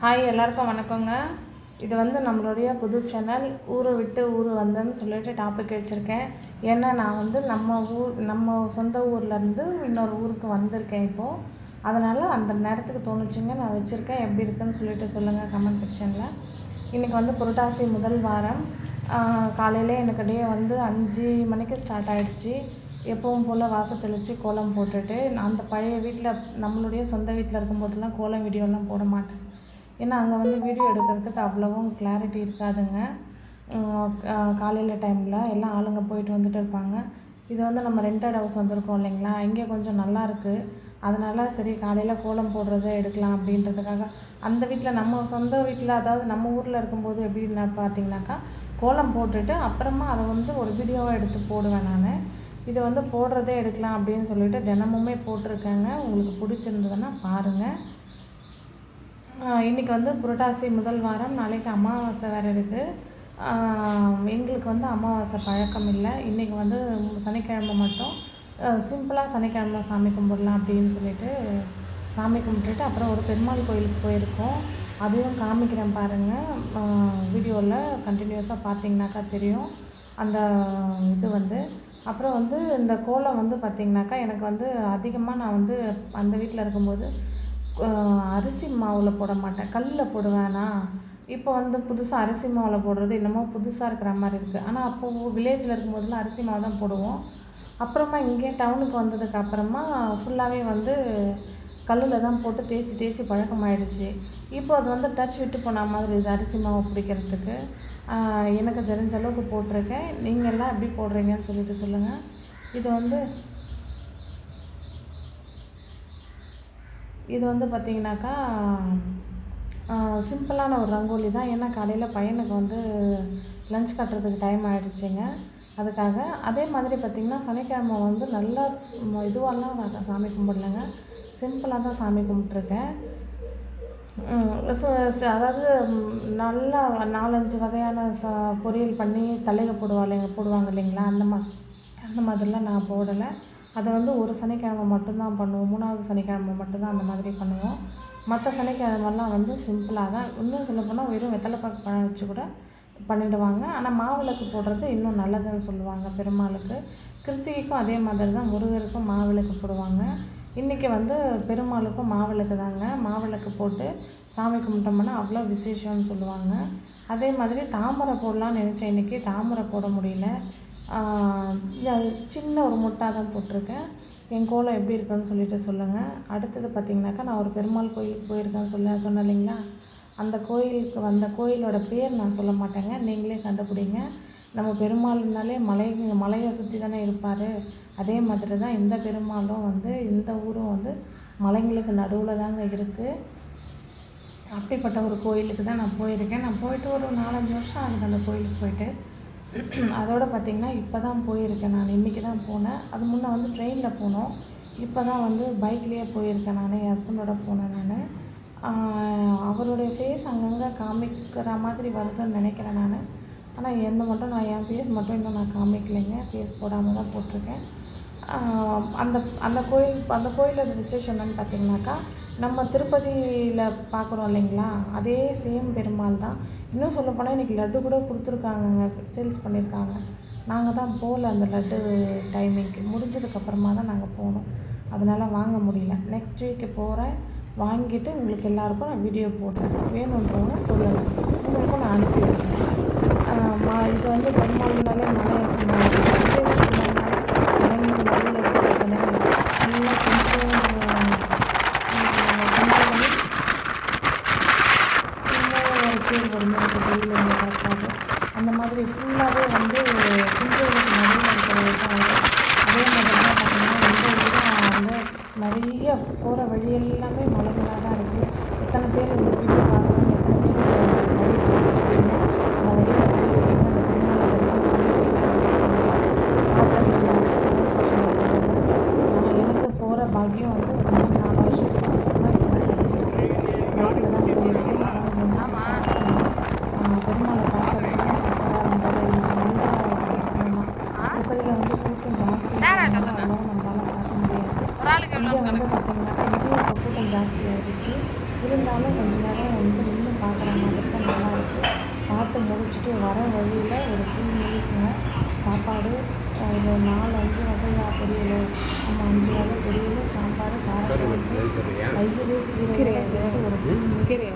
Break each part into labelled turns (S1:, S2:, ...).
S1: Hi எல்லாருக்கும் வணக்கங்க. இது வந்து நம்மளுடைய புது சேனல் ஊரை விட்டு ஊர் வந்தேன்னு சொல்லிட்டு டாபிக் வச்சுருக்கேன். ஏன்னா நான் வந்து நம்ம ஊர் நம்ம சொந்த ஊர்லேருந்து இன்னொரு ஊருக்கு வந்திருக்கேன் இப்போது அதனால் அந்த நேரத்துக்கு தோணுச்சுங்க. நான் வச்சுருக்கேன். எப்படி இருக்குன்னு சொல்லிட்டு சொல்லுங்கள் கமெண்ட் செக்ஷனில் இன்றைக்கி வந்து புரட்டாசி முதல் வாரம். காலையில் எனக்கு டே வந்து அஞ்சு மணிக்கு ஸ்டார்ட் ஆகிடுச்சி எப்பவும் போல் வாசல் தெளித்து கோலம் போட்டுட்டு நான் அந்த பழைய வீட்டில் நம்மளுடைய சொந்த வீட்டில் இருக்கும்போதெல்லாம் கோலம் வீடியோலாம் போட மாட்டேன். ஏன்னா அங்கே வந்து வீடியோ எடுக்கிறதுக்கு அவ்வளவும் கிளாரிட்டி இருக்காதுங்க. காலையில் டைமில் எல்லாம் ஆளுங்க போயிட்டு வந்துட்டு இருப்பாங்க. இது வந்து நம்ம ரெண்டட் ஹவுஸ் வந்திருக்கோம் இல்லைங்களா? இங்கே கொஞ்சம் நல்லா இருக்குது அதனால் சரி காலையில் கோலம் போடுறத எடுக்கலாம் அப்படின்றதுக்காக அந்த வீட்டில் நம்ம சொந்த வீட்டில் அதாவது நம்ம ஊரில் இருக்கும்போது எப்படின்னு பார்த்தீங்கன்னாக்கா கோலம் போட்டுட்டு அப்புறமா அதை வந்து ஒரு வீடியோவாக எடுத்து போடுவேன் நான். இதை வந்து போடுறதே எடுக்கலாம் அப்படின்னு சொல்லிட்டு தினமுமே போட்டிருக்கேங்க. உங்களுக்கு பிடிச்சிருந்ததுன்னா பாருங்கள் இன்றைக்கி வந்து புரட்டாசி முதல் வாரம். நாளைக்கு அமாவாசை வேறு இருக்குது எங்களுக்கு வந்து அமாவாசை பழக்கம் இல்லை. இன்றைக்கி வந்து சனிக்கிழமை மட்டும். சிம்பிளாக சனிக்கிழமை சாமி கும்பிடலாம் அப்படின்னு சொல்லிட்டு சாமி கும்பிட்டுட்டு அப்புறம் ஒரு பெருமாள் கோயிலுக்கு போயிருக்கோம். அதையும் காமிக்கிறேன் பாருங்கள் வீடியோவில் கண்டினியூஸாக பார்த்தீங்கன்னாக்கா தெரியும். அந்த இது வந்து. அப்புறம் வந்து இந்த கோலம் வந்து பார்த்திங்கனாக்கா எனக்கு வந்து அதிகமாக நான் வந்து அந்த வீட்டில் இருக்கும்போது அரிசி மாவில் போட மாட்டேன். கல்லில் போடுவேனா? இப்போ வந்து புதுசாக அரிசி மாவில் போடுறது என்னமோ புதுசாக இருக்கிற மாதிரி இருக்குது ஆனால் அப்போது வில்லேஜில் இருக்கும்போதெல்லாம் அரிசி மாவு தான் போடுவோம். அப்புறமா இங்கே டவுனுக்கு வந்ததுக்கு அப்புறமா ஃபுல்லாகவே வந்து கல்லில் தான் போட்டு தேய்ச்சி தேய்ச்சி பழக்கமாயிடுச்சு. இப்போ அது வந்து டச் விட்டு போன மாதிரி இது அரிசி மாவு பிடிக்கிறதுக்கு. எனக்கு தெரிஞ்ச அளவுக்கு போட்டிருக்கேன். நீங்கள் எல்லாம் எப்படி போடுறீங்கன்னு சொல்லிட்டு சொல்லுங்கள் இது வந்து இது வந்து பார்த்திங்கனாக்கா சிம்பிளான ஒரு ரங்கோலி தான். ஏன்னா காலையில் பையனுக்கு வந்து லஞ்ச் கட்டுறதுக்கு டைம் ஆகிடுச்சிங்க அதுக்காக அதே மாதிரி பார்த்திங்கன்னா சனிக்கிழமை வந்து நல்லா இதுவாலாம் நான் சாமி கும்பிடலைங்க. சிம்பிளாக தான் சாமி கும்பிட்ருக்கேன் ஸோ அதாவது நல்லா நாலஞ்சு வகையான ச பொரியல் பண்ணி தலையில் போடுவாங்க போடுவாங்க இல்லைங்களா? அந்த மா அந்த மாதிரிலாம் நான் போடலை. அதை வந்து ஒரு சனிக்கிழமை மட்டும்தான் பண்ணுவோம். மூணாவது சனிக்கிழமை மட்டும்தான் அந்த மாதிரி பண்ணுவோம். மற்ற சனிக்கிழமெல்லாம் வந்து சிம்பிளாக தான். இன்னும் சொல்லப்போனால் வெறும் வெத்தலை பாக்கு பழம் வச்சு கூட பண்ணிவிடுவாங்க ஆனால் மாவிளக்கு போடுறது இன்னும் நல்லதுன்னு சொல்லுவாங்க பெருமாளுக்கு. கிருத்திகைக்கும் அதே மாதிரி தான் முருகருக்கும் மாவிளக்கு போடுவாங்க. இன்றைக்கி வந்து பெருமாளுக்கும் மாவிளக்கு தாங்க. மாவிளக்கு போட்டு சாமி கும்பிட்டோம்னா அவ்வளோ விசேஷம்னு சொல்லுவாங்க. அதே மாதிரி தாமரை போடலான்னு நினச்சேன். இன்றைக்கி தாமரை போட முடியல. சின்ன ஒரு முட்டாக தான் போட்டிருக்கேன். என் கோலம் எப்படி இருக்குன்னு சொல்லிட்டு சொல்லுங்கள் அடுத்தது பார்த்திங்கனாக்கா நான் ஒரு பெருமாள் கோயிலுக்கு போயிருக்கேன்னு சொல்ல சொன்னேன் இல்லைங்களா? அந்த கோயிலுக்கு வந்த கோயிலோட பேர் நான் சொல்ல மாட்டேங்க. நீங்களே கண்டுபிடிங்க. நம்ம பெருமாள்னாலே மலை மலையை சுற்றி தானே இருப்பார். அதே மாதிரி தான் இந்த பெருமாளும் வந்து இந்த ஊரும் வந்து மலைங்களுக்கு நடுவில் தாங்க இருக்குது அப்படிப்பட்ட ஒரு கோயிலுக்கு தான் நான் போயிருக்கேன். நான் போயிட்டு ஒரு நாலஞ்சு வருஷம் ஆகுது அந்த கோயிலுக்கு போயிட்டு. அதோடு பார்த்திங்கன்னா இப்போ தான் போயிருக்கேன் நான். இன்றைக்கி தான் போனேன். அது முன்னே வந்து ட்ரெயினில் போனோம். இப்போ தான் வந்து பைக்லேயே போயிருக்கேன் நான் என் ஹஸ்பண்டோட போனேன் நான். அவருடைய ஃபேஸ் அங்கங்கே காமிக்கிற மாதிரி வருதுன்னு நினைக்கிறேன் நான். ஆனால் என்ன மட்டும் நான் என் ஃபேஸ் மட்டும் இன்னும் நான் காமிக்கலைங்க. ஃபேஸ் போடாமல் தான் போட்டிருக்கேன். அந்த அந்த கோயில் அந்த கோயிலோட விசேஷம் என்னென்னு பார்த்தீங்கன்னாக்கா நம்ம திருப்பதியில் பார்க்குறோம் இல்லைங்களா? அதே சேம் பெருமாள் தான். இன்னும் சொல்லப்போனால் இன்றைக்கி லட்டு கூட கொடுத்துருக்காங்கங்க சேல்ஸ் பண்ணியிருக்காங்க. நாங்கள் தான் போகல அந்த லட்டு டைமிங்க்கு முடிஞ்சதுக்கப்புறமா தான் நாங்கள் போனோம். அதனால் வாங்க முடியல. நெக்ஸ்ட் வீக்கு போகிறேன் வாங்கிட்டு உங்களுக்கு எல்லாருக்கும் நான் வீடியோ போடுறேன். வேணுன்றவங்க சொல்லுங்கள் உங்களுக்கும் நான் அனுப்பி விடுறேன். மா இது வந்து பெருமாள்னாலே நல்லா வருமா வெயில் இந்த பார்க்காது அந்த மாதிரி ஃபுல்லாகவே வந்து குன்றோருக்கு நடுவில் இருக்கிறது தான் அதே மாதிரி தான் பார்த்தீங்கன்னா எந்த ஊரும் வந்து நிறைய போகிற வழி எல்லாமே மலைகளாக தான் இருக்குது எத்தனை பேர் இங்கே வந்து பார்த்தீங்கன்னா இங்கேயும் கொஞ்சம் ஜாஸ்தியாக இருந்துச்சு இருந்தாலும் கொஞ்ச நேரம் வந்து நின்று பார்க்குற மாதிரி நல்லா நல்லாயிருக்கு பார்த்து முடிச்சுட்டு வர வழியில் ஒரு ஃபுல் மீல்ஸுங்க சாப்பாடு ஒரு நாலு அஞ்சு வகையாக பொரியல் நம்ம அஞ்சு வகை பொரியல் சாம்பார் காரக்குழம்பு கீரை சேர்த்து ஒரு ஃபுல் மீல்ஸ்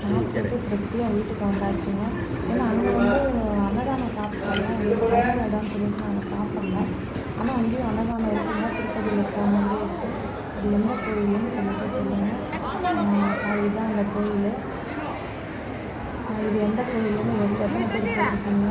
S1: சாப்பிட்டு திருப்தியாக வீட்டுக்கு வந்தாச்சுங்க. ஏன்னா அங்கே வந்து அன்னதானம் சாப்பிட்றேன் இடம் சொல்லிட்டு நாங்கள் சாப்பிட்ல. ஆனால் அங்கேயும் அன்னதானம் இருக்குன்னா திருப்பதியில் இருக்கிற மாதிரி இருக்குது அது எந்த கோயில்னு சொல்லிட்டு சொல்லுங்கள் சாரி தான் அந்த கோயில் இது எந்த கோயிலுன்னு எந்த எத்தனை பேர் இருக்குங்க